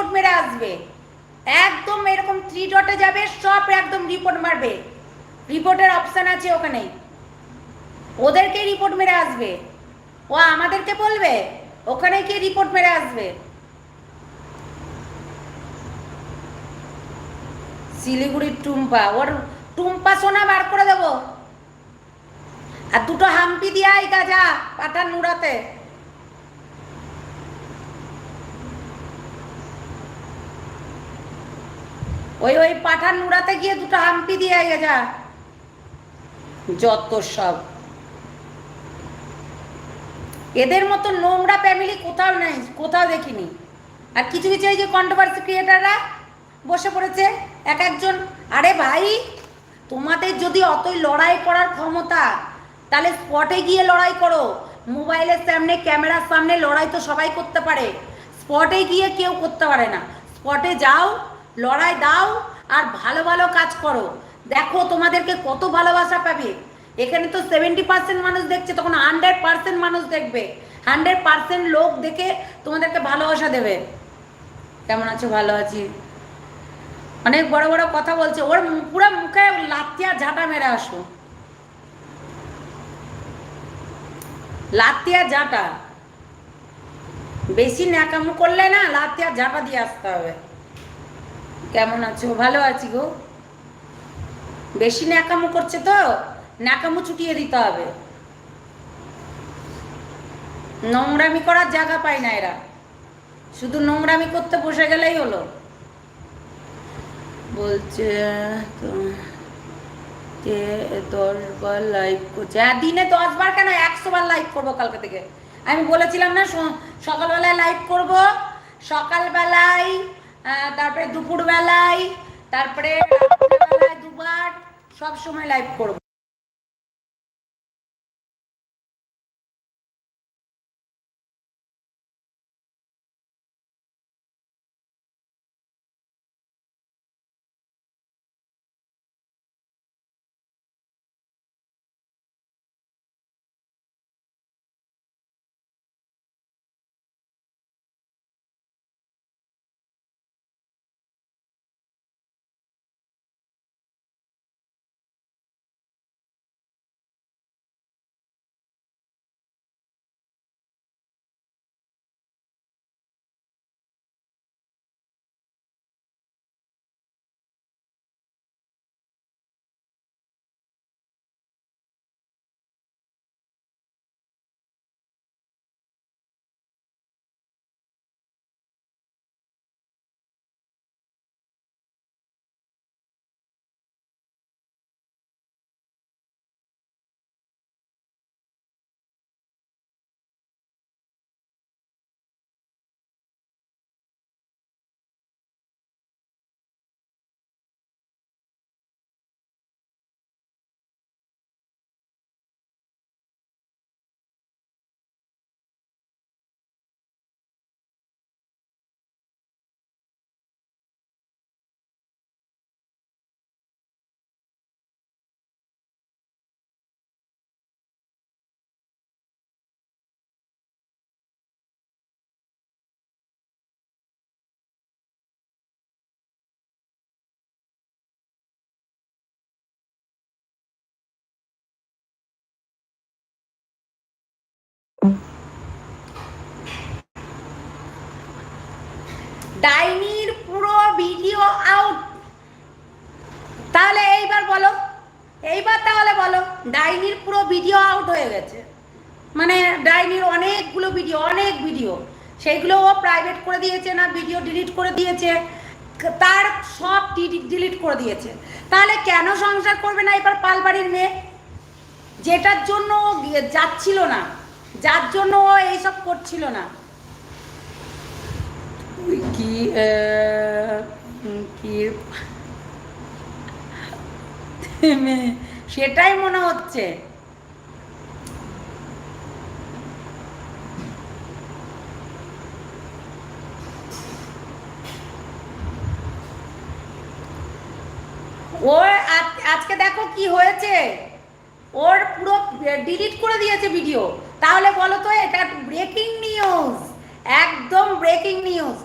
Report মেরে আসবে। একদম এরকম থ্রি ডটে যাবে, সব একদম রিপোর্ট মারবে। রিপোর্টের অপশন আছে ওখানে ওদেরকে রিপোর্ট মেরে আসবে। ও আমাদেরকে বলবে ওখানে গিয়ে রিপোর্ট মেরে আসবে। শিলিগুড়ির টুম্পা, ওর টুম্পা সোনা বার করে দেবো। আর দুটো হাম্পি দিয়া এই গাজা পাঠান নুরাতে ওই ওই পাঠান নুরাতে গিয়ে দুটো হাম্পি দিয়ে যা। যত সব। এদের মতো নোংরা ফ্যামিলি কোথাও নাই, কোথাও দেখিনি। আর কিছু কিছু এই যে কন্ট্রোভার্সি ক্রিয়েটাররা বসে পড়েছে, এক একজন, আরে ভাই, তোমাদের যদি অতই লড়াই করার ক্ষমতা, তাহলে স্পটে গিয়ে লড়াই করো। মোবাইলের সামনে, ক্যামেরার সামনে লড়াই তো সবাই করতে পারে। স্পটে গিয়ে কেউ করতে পারে না। স্পটে যাও লড়াই দাও আর ভালো ভালো কাজ করো। দেখো তোমাদেরকে কত ভালোবাসা পাবে। এখানে তো সেভেন্টি পার্সেন্ট মানুষ দেখছে, তখন হান্ড্রেড পার্সেন্ট মানুষ দেখবে। হান্ড্রেড পার্সেন্ট লোক দেখে তোমাদেরকে ভালোবাসা দেবে। কেমন আছো? ভালো আছি। অনেক বড় বড় কথা বলছে, ওর পুরো মুখে লাতিয়া ঝাঁটা মেরে আসো। লাতিয়া ঝাঁটা। বেশি ন্যাকামু করলে না লাতিয়া ঝাঁটা দিয়ে আসতে হবে। কেমন আছো? ভালো আছি গো। বেশি ন্যাকামু করছে তো? ন্যাকামো ছুটিয়ে দিতে হবে। নোংরামি করার জায়গা পায় না এরা। শুধু নোংরামি করতে বসে গেলেই হলো। বলছে তো কে দশ বার লাইভ করছে। হ্যাঁ দিনে দশ বার কেন? একশো বার লাইভ করব কালকে থেকে। আমি বলেছিলাম না সকালবেলায় লাইভ করব, সকালবেলায় তারপরে দুপুরবেলায় তারপরে দুবার সব সময় লাইভ করব। ডাইনির পুরো ভিডিও আউট তাহলে এইবার বলো, এইবার তাহলে বলো, ডাইনির পুরো ভিডিও আউট হয়ে গেছে। মানে ডাইনির অনেকগুলো ভিডিও অনেক ভিডিও সেইগুলো ও প্রাইভেট করে দিয়েছে না ভিডিও ডিলিট করে দিয়েছে? তার সব ডিলিট করে দিয়েছে। তাহলে কেন সংসার করবে না এবার পালবাড়ির মেয়ে? যেটার জন্য যাচ্ছিল না, যার জন্য ও এইসব করছিল না। কি কি? সেটাই মনে হচ্ছে। ও আজ- আজকে দেখো কি হয়েছে। ওর পুরো ডিলিট করে দিয়েছে ভিডিও তাহলে বলো তো, এটা ব্রেকিং নিউজ একদম ব্রেকিং নিউজ